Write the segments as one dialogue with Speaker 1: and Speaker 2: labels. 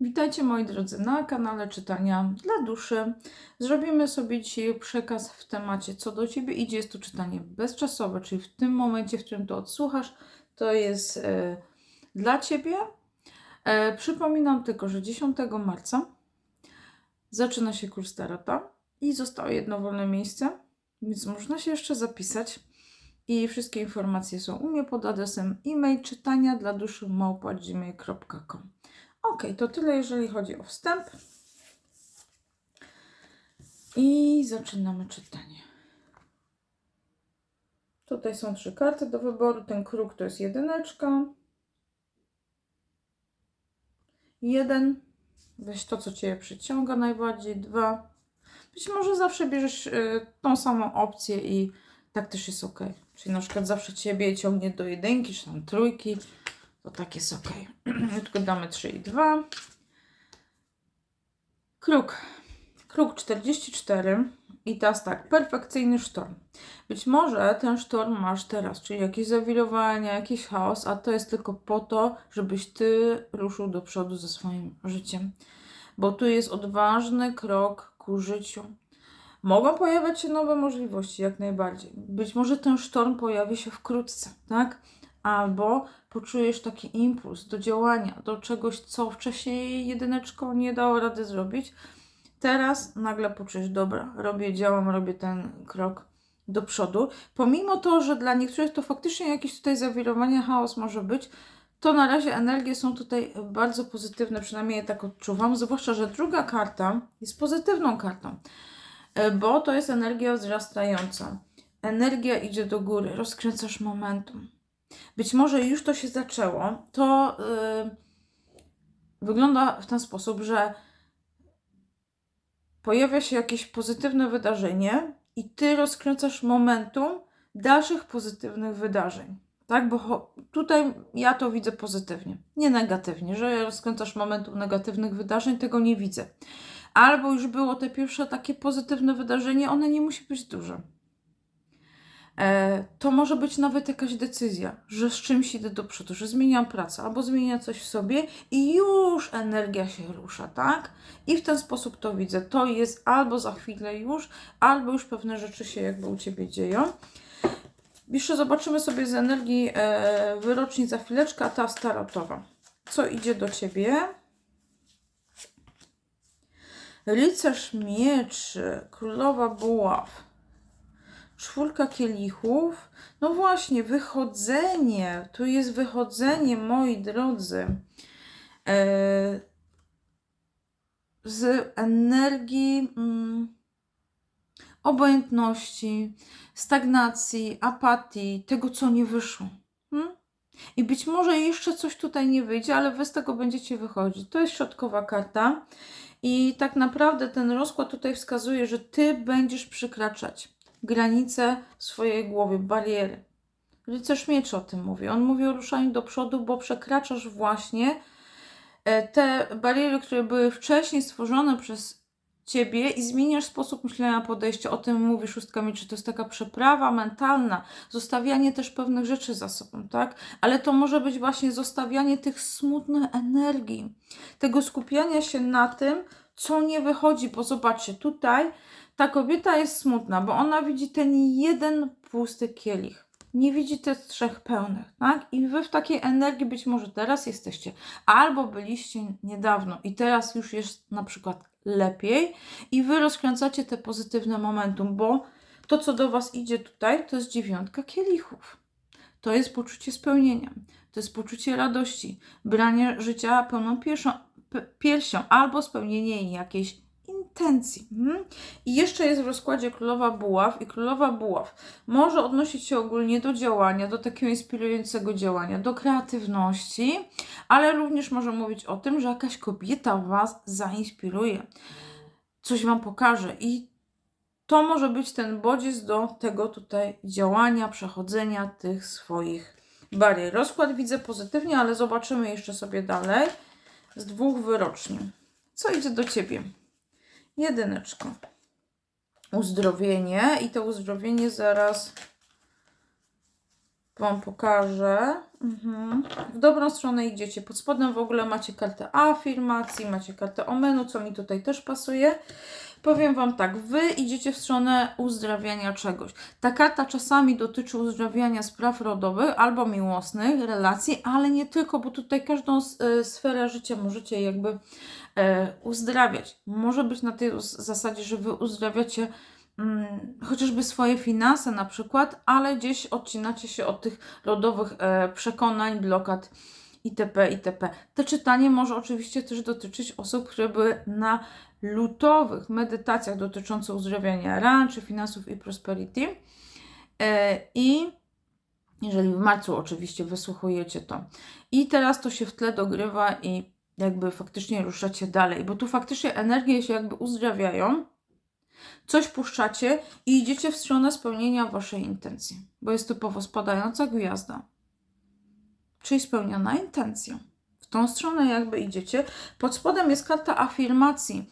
Speaker 1: Witajcie moi drodzy na kanale czytania dla duszy. Zrobimy sobie dzisiaj przekaz w temacie co do Ciebie idzie. Jest to czytanie bezczasowe, czyli w tym momencie, w którym to odsłuchasz, to jest e, dla Ciebie. E, przypominam tylko, że 10 marca zaczyna się kurs Tarota i zostało jedno wolne miejsce, więc można się jeszcze zapisać. I wszystkie informacje są u mnie pod adresem e-mail czytania dla duszy małpa.gmail.com. Ok, to tyle, jeżeli chodzi o wstęp. I zaczynamy czytanie. Tutaj są trzy karty do wyboru. Ten kruk to jest jedyneczka. Jeden. Weź to, co Cię przyciąga najbardziej. Dwa. Być może zawsze bierzesz y, tą samą opcję i tak też jest ok. Czyli na przykład zawsze Ciebie ciągnie do jedynki, czy tam trójki to tak jest ok. Tylko damy 3 i 2. Kruk. Kruk 44. I teraz tak, perfekcyjny sztorm. Być może ten sztorm masz teraz, czyli jakieś zawirowania, jakiś chaos, a to jest tylko po to, żebyś ty ruszył do przodu ze swoim życiem. Bo tu jest odważny krok ku życiu. Mogą pojawiać się nowe możliwości, jak najbardziej. Być może ten sztorm pojawi się wkrótce, tak? Albo poczujesz taki impuls do działania, do czegoś, co wcześniej jedyneczką nie dało rady zrobić. Teraz nagle poczujesz, dobra, robię, działam, robię ten krok do przodu. Pomimo to, że dla niektórych to faktycznie jakieś tutaj zawirowanie, chaos może być, to na razie energie są tutaj bardzo pozytywne, przynajmniej ja tak odczuwam. Zwłaszcza, że druga karta jest pozytywną kartą, e, bo to jest energia wzrastająca. Energia idzie do góry, rozkręcasz momentum być może już to się zaczęło, to yy, wygląda w ten sposób, że pojawia się jakieś pozytywne wydarzenie i ty rozkręcasz momentum dalszych pozytywnych wydarzeń. Tak, bo tutaj ja to widzę pozytywnie, nie negatywnie, że rozkręcasz momentum negatywnych wydarzeń, tego nie widzę. Albo już było te pierwsze takie pozytywne wydarzenie, one nie musi być duże to może być nawet jakaś decyzja, że z czymś idę do przodu, że zmieniam pracę albo zmieniam coś w sobie i już energia się rusza, tak? I w ten sposób to widzę. To jest albo za chwilę już, albo już pewne rzeczy się jakby u Ciebie dzieją. Jeszcze zobaczymy sobie z energii e, wyroczni za chwileczkę, a ta starotowa. Co idzie do Ciebie? Rycerz mieczy, królowa buław czwórka kielichów. No właśnie, wychodzenie. Tu jest wychodzenie, moi drodzy. E, z energii mm, obojętności, stagnacji, apatii, tego, co nie wyszło. Hmm? I być może jeszcze coś tutaj nie wyjdzie, ale wy z tego będziecie wychodzić. To jest środkowa karta. I tak naprawdę ten rozkład tutaj wskazuje, że ty będziesz przekraczać granice w swojej głowie, bariery. Rycerz mieczy o tym mówi. On mówi o ruszaniu do przodu, bo przekraczasz właśnie e, te bariery, które były wcześniej stworzone przez ciebie i zmieniasz sposób myślenia, podejścia. O tym mówi szóstka mieczy. To jest taka przeprawa mentalna, zostawianie też pewnych rzeczy za sobą, tak? Ale to może być właśnie zostawianie tych smutnych energii, tego skupiania się na tym, co nie wychodzi, bo zobaczcie, tutaj ta kobieta jest smutna, bo ona widzi ten jeden pusty kielich. Nie widzi tych trzech pełnych, tak? I wy w takiej energii być może teraz jesteście, albo byliście niedawno i teraz już jest na przykład lepiej i wy rozkręcacie te pozytywne momentum, bo to, co do was idzie tutaj, to jest dziewiątka kielichów. To jest poczucie spełnienia, to jest poczucie radości, branie życia pełną piersią, piersią albo spełnienie jakiejś intencji. Mhm. I jeszcze jest w rozkładzie Królowa Buław i Królowa Buław może odnosić się ogólnie do działania, do takiego inspirującego działania, do kreatywności, ale również może mówić o tym, że jakaś kobieta Was zainspiruje, coś Wam pokaże i to może być ten bodziec do tego tutaj działania, przechodzenia tych swoich barier. Rozkład widzę pozytywnie, ale zobaczymy jeszcze sobie dalej z dwóch wyroczni. Co idzie do Ciebie? Jedyneczką. Uzdrowienie i to uzdrowienie zaraz Wam pokażę. Mhm. W dobrą stronę idziecie. Pod spodem w ogóle macie kartę afirmacji, macie kartę omenu, co mi tutaj też pasuje. Powiem Wam tak, Wy idziecie w stronę uzdrawiania czegoś. Ta karta czasami dotyczy uzdrawiania spraw rodowych albo miłosnych, relacji, ale nie tylko, bo tutaj każdą e, sferę życia możecie jakby e, uzdrawiać. Może być na tej zasadzie, że Wy uzdrawiacie mm, chociażby swoje finanse na przykład, ale gdzieś odcinacie się od tych rodowych e, przekonań, blokad itp. itp. Te czytanie może oczywiście też dotyczyć osób, które były na lutowych medytacjach dotyczących uzdrawiania ran, czy finansów i prosperity. E, I jeżeli w marcu oczywiście wysłuchujecie to. I teraz to się w tle dogrywa i jakby faktycznie ruszacie dalej, bo tu faktycznie energie się jakby uzdrawiają, coś puszczacie i idziecie w stronę spełnienia waszej intencji, bo jest typowo spadająca gwiazda, czyli spełniona intencja. W tą stronę jakby idziecie. Pod spodem jest karta afirmacji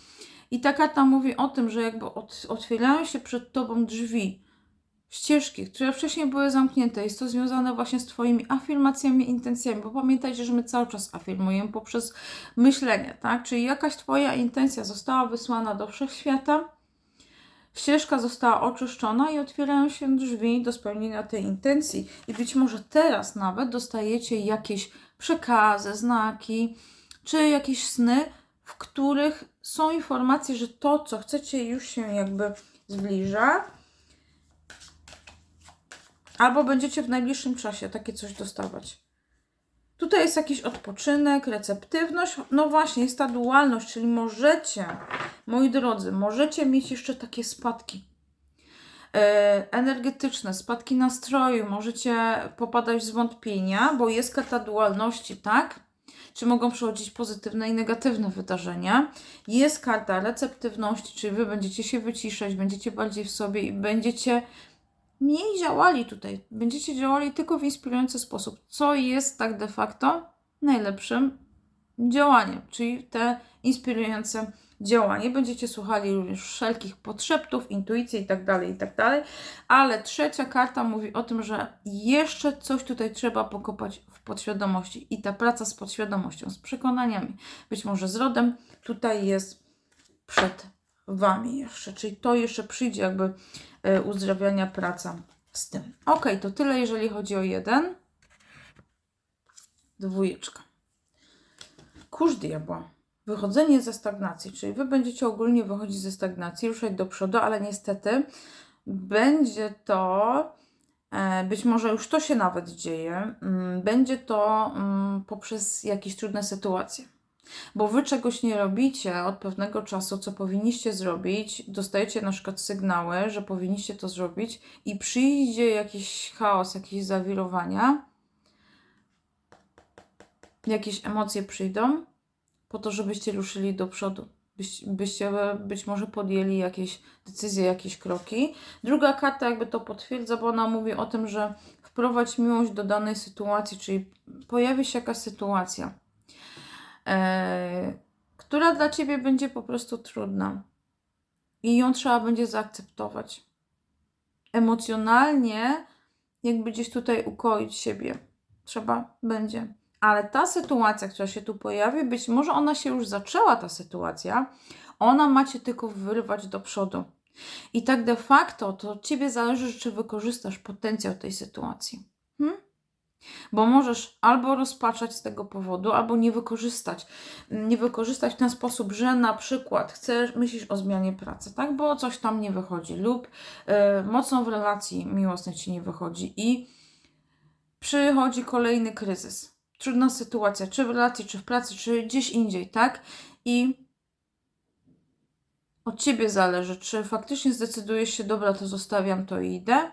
Speaker 1: i ta karta mówi o tym, że jakby od, otwierają się przed tobą drzwi, ścieżki, które wcześniej były zamknięte. Jest to związane właśnie z Twoimi afirmacjami, intencjami, bo pamiętajcie, że my cały czas afirmujemy poprzez myślenie, tak? Czyli jakaś Twoja intencja została wysłana do wszechświata, ścieżka została oczyszczona i otwierają się drzwi do spełnienia tej intencji. I być może teraz nawet dostajecie jakieś przekazy, znaki, czy jakieś sny, w których są informacje, że to, co chcecie, już się jakby zbliża. Albo będziecie w najbliższym czasie takie coś dostawać. Tutaj jest jakiś odpoczynek, receptywność. No właśnie, jest ta dualność, czyli możecie, moi drodzy, możecie mieć jeszcze takie spadki e, energetyczne, spadki nastroju, możecie popadać w zwątpienia, bo jest karta dualności, tak? Czy mogą przychodzić pozytywne i negatywne wydarzenia. Jest karta receptywności, czyli wy będziecie się wyciszać, będziecie bardziej w sobie i będziecie mniej działali tutaj. Będziecie działali tylko w inspirujący sposób, co jest tak de facto najlepszym działaniem, czyli te inspirujące działanie. Będziecie słuchali również wszelkich podszeptów, intuicji itd., itd. Ale trzecia karta mówi o tym, że jeszcze coś tutaj trzeba pokopać w podświadomości. I ta praca z podświadomością, z przekonaniami, być może z rodem, tutaj jest przed Wami jeszcze. Czyli to jeszcze przyjdzie jakby e, uzdrawiania praca z tym. Ok, to tyle jeżeli chodzi o jeden. Dwójeczka. Kurz diabła. Wychodzenie ze stagnacji, czyli Wy będziecie ogólnie wychodzić ze stagnacji, ruszać do przodu, ale niestety będzie to, e, być może już to się nawet dzieje, mm, będzie to mm, poprzez jakieś trudne sytuacje. Bo wy czegoś nie robicie od pewnego czasu, co powinniście zrobić, dostajecie na przykład sygnały, że powinniście to zrobić, i przyjdzie jakiś chaos, jakieś zawirowania, jakieś emocje przyjdą, po to, żebyście ruszyli do przodu. Byś, byście być może podjęli jakieś decyzje, jakieś kroki. Druga karta jakby to potwierdza, bo ona mówi o tym, że wprowadź miłość do danej sytuacji, czyli pojawi się jakaś sytuacja, która dla ciebie będzie po prostu trudna i ją trzeba będzie zaakceptować. Emocjonalnie, jakby gdzieś tutaj ukoić siebie. Trzeba będzie. Ale ta sytuacja, która się tu pojawi, być może ona się już zaczęła, ta sytuacja, ona macie tylko wyrwać do przodu. I tak de facto to od ciebie zależy, czy wykorzystasz potencjał tej sytuacji. Bo możesz albo rozpaczać z tego powodu, albo nie wykorzystać. Nie wykorzystać w ten sposób, że na przykład chcesz, myślisz o zmianie pracy, tak? Bo coś tam nie wychodzi, lub y, mocno w relacji miłosnej ci nie wychodzi i przychodzi kolejny kryzys. Trudna sytuacja, czy w relacji, czy w pracy, czy gdzieś indziej, tak? I od ciebie zależy, czy faktycznie zdecydujesz się, dobra, to zostawiam to i idę,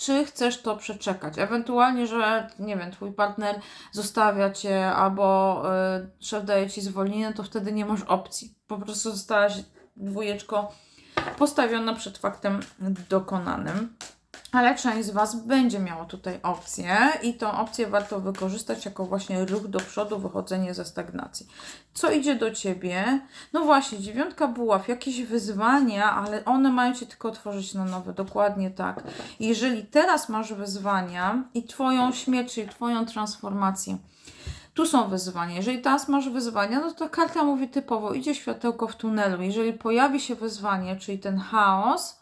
Speaker 1: czy chcesz to przeczekać. Ewentualnie, że nie wiem, twój partner zostawia cię albo y, szef daje ci zwolnienie, to wtedy nie masz opcji. Po prostu zostałaś dwójeczko postawiona przed faktem dokonanym. Ale część z Was będzie miała tutaj opcję i tą opcję warto wykorzystać jako właśnie ruch do przodu, wychodzenie ze stagnacji. Co idzie do Ciebie? No właśnie, dziewiątka buław, jakieś wyzwania, ale one mają Cię tylko otworzyć na nowe, dokładnie tak. Jeżeli teraz masz wyzwania i Twoją śmierć, czyli Twoją transformację, tu są wyzwania. Jeżeli teraz masz wyzwania, no to karta mówi typowo, idzie światełko w tunelu. Jeżeli pojawi się wyzwanie, czyli ten chaos,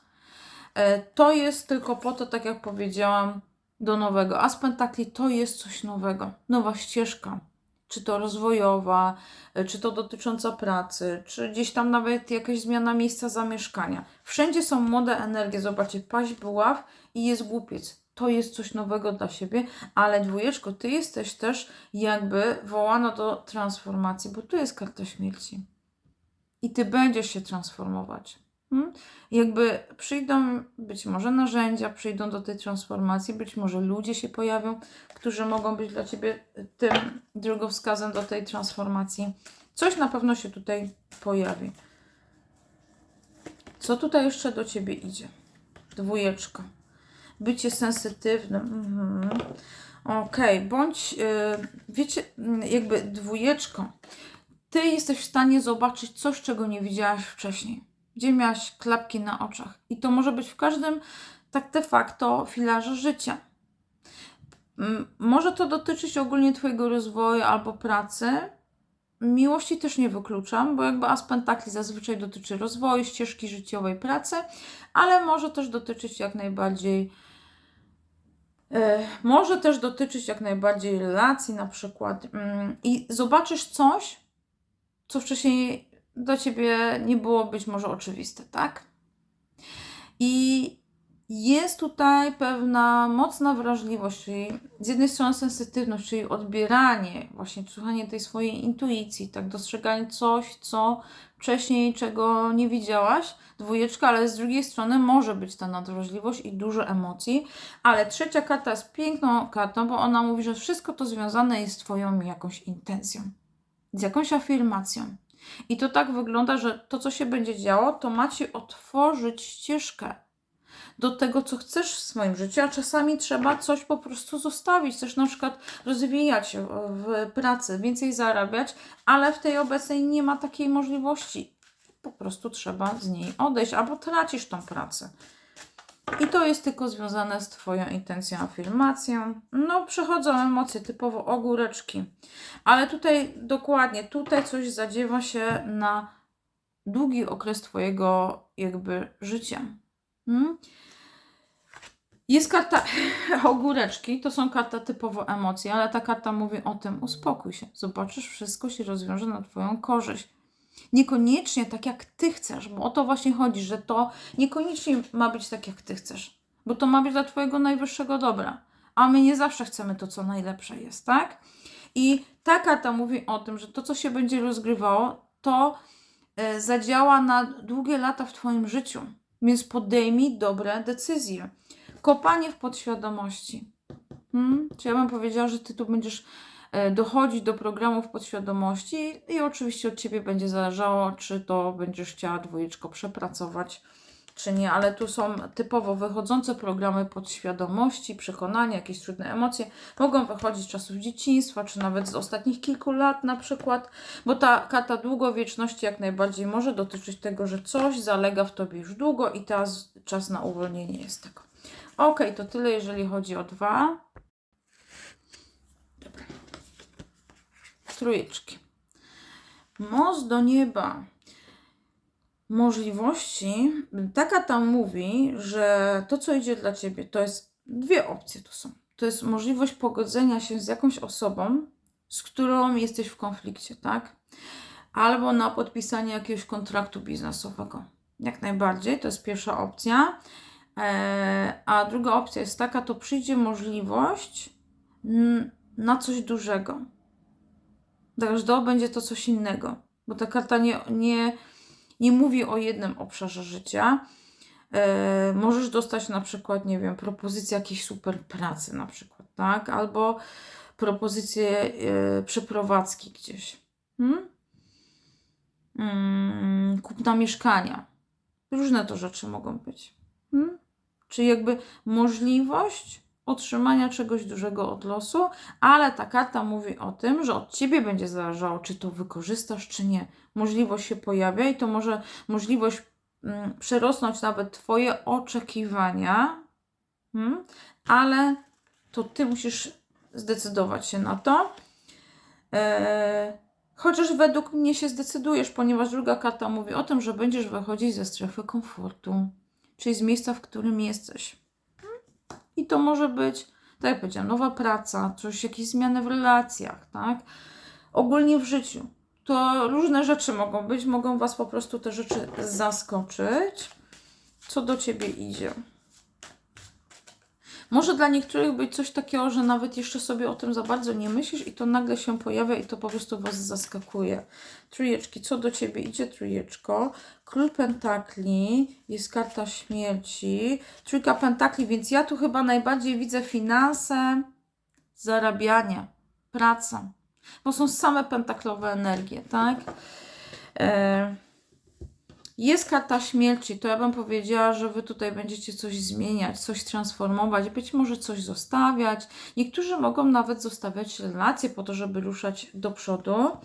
Speaker 1: to jest tylko po to, tak jak powiedziałam, do nowego. A z pentakli to jest coś nowego. Nowa ścieżka. Czy to rozwojowa, e, czy to dotycząca pracy, czy gdzieś tam nawet jakaś zmiana miejsca zamieszkania. Wszędzie są młode energie. Zobaczcie, paść buław i jest głupiec. To jest coś nowego dla siebie, ale dwójeczko, ty jesteś też jakby wołana do transformacji, bo tu jest karta śmierci. I ty będziesz się transformować. Hmm? Jakby przyjdą być może narzędzia, przyjdą do tej transformacji, być może ludzie się pojawią, którzy mogą być dla ciebie tym drogowskazem do tej transformacji. Coś na pewno się tutaj pojawi. Co tutaj jeszcze do ciebie idzie? Dwójeczka. Bycie sensytywnym. Mhm. Okej, bądź, yy, wiecie, yy, jakby dwójeczką. Ty jesteś w stanie zobaczyć coś, czego nie widziałaś wcześniej. Gdzie miałaś klapki na oczach. I to może być w każdym, tak de facto, filarze życia. Może to dotyczyć ogólnie Twojego rozwoju albo pracy. Miłości też nie wykluczam, bo jakby as pentakli zazwyczaj dotyczy rozwoju, ścieżki życiowej, pracy, ale może też dotyczyć jak najbardziej E, Może też dotyczyć jak najbardziej relacji, na przykład. Mm, I zobaczysz coś, co wcześniej dla ciebie nie było być może oczywiste, tak? I jest tutaj pewna mocna wrażliwość, czyli z jednej strony sensytywność, czyli odbieranie, właśnie słuchanie tej swojej intuicji, tak, dostrzeganie coś, co wcześniej, czego nie widziałaś, dwójeczka, ale z drugiej strony może być ta nadwrażliwość i dużo emocji, ale trzecia karta jest piękną kartą, bo ona mówi, że wszystko to związane jest z Twoją jakąś intencją, z jakąś afirmacją. I to tak wygląda, że to, co się będzie działo, to macie otworzyć ścieżkę do tego, co chcesz w swoim życiu, a czasami trzeba coś po prostu zostawić, też na przykład rozwijać w pracy, więcej zarabiać, ale w tej obecnej nie ma takiej możliwości. Po prostu trzeba z niej odejść, albo tracisz tą pracę. I to jest tylko związane z Twoją intencją, afirmacją. No, przechodzą emocje typowo ogóreczki. Ale tutaj dokładnie, tutaj coś zadziewa się na długi okres Twojego jakby życia. Hmm? Jest karta ogóreczki, to są karta typowo emocji, ale ta karta mówi o tym, uspokój się, zobaczysz, wszystko się rozwiąże na Twoją korzyść. Niekoniecznie tak jak Ty chcesz, bo o to właśnie chodzi, że to niekoniecznie ma być tak jak Ty chcesz, bo to ma być dla Twojego najwyższego dobra, a my nie zawsze chcemy to, co najlepsze jest, tak? I ta karta mówi o tym, że to, co się będzie rozgrywało, to e, zadziała na długie lata w Twoim życiu, więc podejmij dobre decyzje. Kopanie w podświadomości. Hmm? Czy ja bym powiedziała, że ty tu będziesz dochodzić do programów podświadomości i oczywiście od ciebie będzie zależało, czy to będziesz chciała dwójeczko przepracować, czy nie, ale tu są typowo wychodzące programy podświadomości, przekonania, jakieś trudne emocje. Mogą wychodzić z czasów dzieciństwa, czy nawet z ostatnich kilku lat na przykład, bo ta karta długowieczności jak najbardziej może dotyczyć tego, że coś zalega w tobie już długo i teraz czas na uwolnienie jest tego. Ok, to tyle, jeżeli chodzi o dwa. Trójeczki. Most do nieba. Możliwości. Taka tam mówi, że to, co idzie dla ciebie, to jest dwie opcje tu są. To jest możliwość pogodzenia się z jakąś osobą, z którą jesteś w konflikcie, tak? Albo na podpisanie jakiegoś kontraktu biznesowego. Jak najbardziej, to jest pierwsza opcja. E, a druga opcja jest taka, to przyjdzie możliwość na coś dużego. Także to będzie to coś innego, bo ta karta nie, nie, nie mówi o jednym obszarze życia. E, możesz dostać na przykład, nie wiem, propozycję jakiejś super pracy na przykład, tak? Albo propozycję e, przeprowadzki gdzieś. Hmm? Mm, kupna mieszkania. Różne to rzeczy mogą być. Hmm? Czyli jakby możliwość otrzymania czegoś dużego od losu, ale ta karta mówi o tym, że od ciebie będzie zależało, czy to wykorzystasz, czy nie. Możliwość się pojawia i to może możliwość mm, przerosnąć nawet Twoje oczekiwania, mm, ale to Ty musisz zdecydować się na to. Eee, chociaż według mnie się zdecydujesz, ponieważ druga karta mówi o tym, że będziesz wychodzić ze strefy komfortu, czyli z miejsca, w którym jesteś. I to może być, tak jak powiedziałam, nowa praca, coś, jakieś zmiany w relacjach, tak? Ogólnie w życiu. To różne rzeczy mogą być, mogą Was po prostu te rzeczy zaskoczyć. Co do Ciebie idzie? Może dla niektórych być coś takiego, że nawet jeszcze sobie o tym za bardzo nie myślisz i to nagle się pojawia i to po prostu Was zaskakuje. Trójeczki, co do Ciebie idzie trójeczko? Król Pentakli, jest karta śmierci, trójka Pentakli, więc ja tu chyba najbardziej widzę finanse, zarabianie, pracę, bo są same pentaklowe energie, tak? E jest karta śmierci, to ja bym powiedziała, że wy tutaj będziecie coś zmieniać, coś transformować, być może coś zostawiać. Niektórzy mogą nawet zostawiać relacje po to, żeby ruszać do przodu,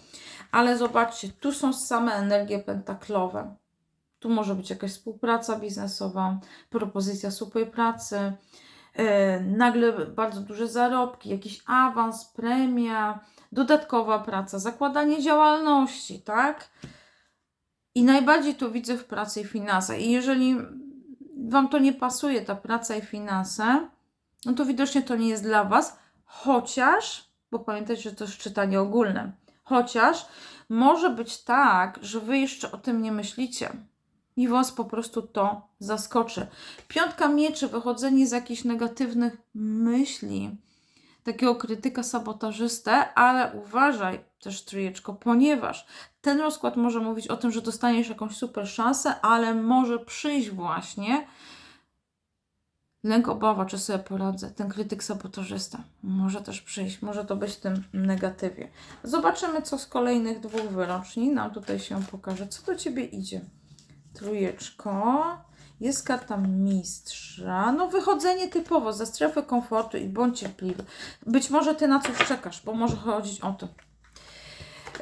Speaker 1: ale zobaczcie, tu są same energie pentaklowe. Tu może być jakaś współpraca biznesowa, propozycja super pracy, yy, nagle bardzo duże zarobki, jakiś awans, premia, dodatkowa praca, zakładanie działalności, tak? I najbardziej to widzę w pracy i finansach. I jeżeli Wam to nie pasuje, ta praca i finanse, no to widocznie to nie jest dla Was, chociaż, bo pamiętajcie, że to jest czytanie ogólne, chociaż może być tak, że Wy jeszcze o tym nie myślicie i Was po prostu to zaskoczy. Piątka mieczy, wychodzenie z jakichś negatywnych myśli, takiego krytyka sabotażystę, ale uważaj też trójeczko, ponieważ ten rozkład może mówić o tym, że dostaniesz jakąś super szansę, ale może przyjść właśnie lęk, obawa, czy sobie poradzę. Ten krytyk sabotażysta może też przyjść, może to być w tym negatywie. Zobaczymy, co z kolejnych dwóch wyroczni nam tutaj się pokaże. Co do Ciebie idzie? Trójeczko. Jest karta mistrza. No wychodzenie typowo ze strefy komfortu i bądź cierpliwy. Być może Ty na coś czekasz, bo może chodzić o to.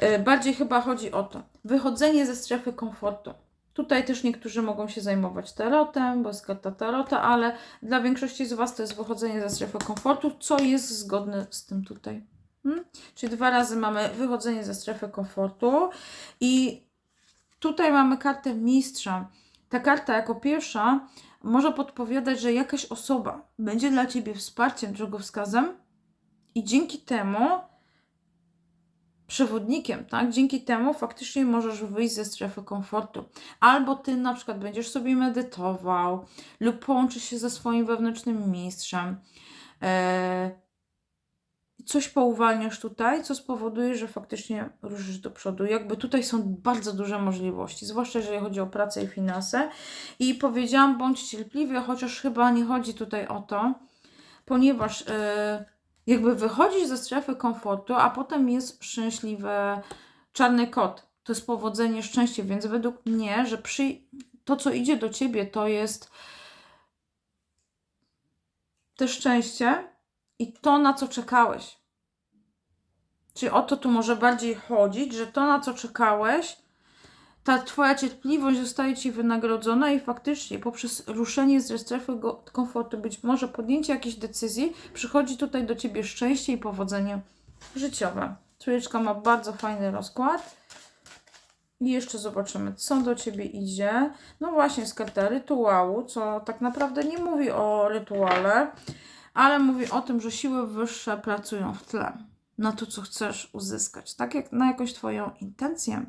Speaker 1: E, bardziej chyba chodzi o to. Wychodzenie ze strefy komfortu. Tutaj też niektórzy mogą się zajmować tarotem, bo jest karta tarota, ale dla większości z Was to jest wychodzenie ze strefy komfortu, co jest zgodne z tym tutaj. Hmm? Czyli dwa razy mamy wychodzenie ze strefy komfortu i tutaj mamy kartę mistrza. Ta karta jako pierwsza może podpowiadać, że jakaś osoba będzie dla Ciebie wsparciem, drogowskazem i dzięki temu przewodnikiem, tak? Dzięki temu faktycznie możesz wyjść ze strefy komfortu. Albo ty na przykład będziesz sobie medytował lub połączysz się ze swoim wewnętrznym mistrzem. Eee, coś pouwalniasz tutaj, co spowoduje, że faktycznie ruszysz do przodu. Jakby tutaj są bardzo duże możliwości, zwłaszcza jeżeli chodzi o pracę i finanse. I powiedziałam, bądź cierpliwy, chociaż chyba nie chodzi tutaj o to, ponieważ... Eee, jakby wychodzisz ze strefy komfortu, a potem jest szczęśliwy czarny kot. To jest powodzenie, szczęście, więc według mnie, że przy... to, co idzie do ciebie, to jest te szczęście i to, na co czekałeś. Czyli o to tu może bardziej chodzić, że to, na co czekałeś, ta Twoja cierpliwość zostaje Ci wynagrodzona i faktycznie poprzez ruszenie ze strefy komfortu, być może podjęcie jakiejś decyzji, przychodzi tutaj do Ciebie szczęście i powodzenie życiowe. Trójeczka ma bardzo fajny rozkład. I jeszcze zobaczymy, co do Ciebie idzie. No właśnie, z karta rytuału, co tak naprawdę nie mówi o rytuale, ale mówi o tym, że siły wyższe pracują w tle na to, co chcesz uzyskać, tak jak na jakąś Twoją intencję.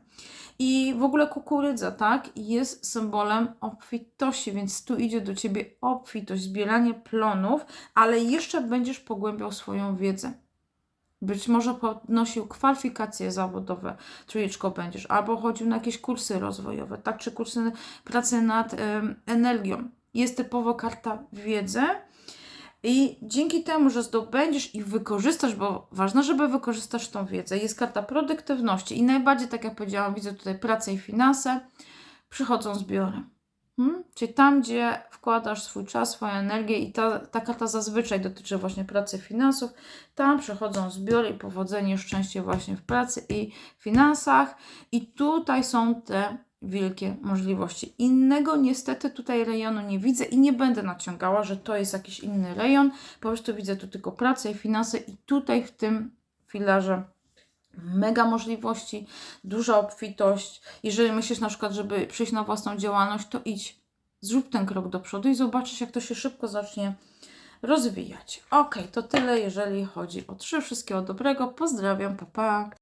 Speaker 1: I w ogóle kukurydza, tak, jest symbolem obfitości, więc tu idzie do Ciebie obfitość, zbieranie plonów, ale jeszcze będziesz pogłębiał swoją wiedzę. Być może podnosił kwalifikacje zawodowe, trójeczko będziesz, albo chodził na jakieś kursy rozwojowe, tak, czy kursy pracy nad energią. Jest typowo karta wiedzy, i dzięki temu, że zdobędziesz i wykorzystasz, bo ważne, żeby wykorzystasz tą wiedzę, jest karta produktywności i najbardziej, tak jak powiedziałam, widzę tutaj pracę i finanse, przychodzą zbiory. Hmm? Czyli tam, gdzie wkładasz swój czas, swoją energię i ta, ta karta zazwyczaj dotyczy właśnie pracy finansów, tam przechodzą zbiory i powodzenie, szczęście właśnie w pracy i finansach i tutaj są te wielkie możliwości. Innego niestety tutaj rejonu nie widzę i nie będę naciągała, że to jest jakiś inny rejon, po prostu widzę tu tylko pracę i finanse i tutaj w tym filarze mega możliwości, duża obfitość. Jeżeli myślisz na przykład, żeby przyjść na własną działalność, to idź, zrób ten krok do przodu i zobaczysz, jak to się szybko zacznie rozwijać. Ok, to tyle, jeżeli chodzi o trzy. Wszystkiego dobrego. Pozdrawiam, pa pa.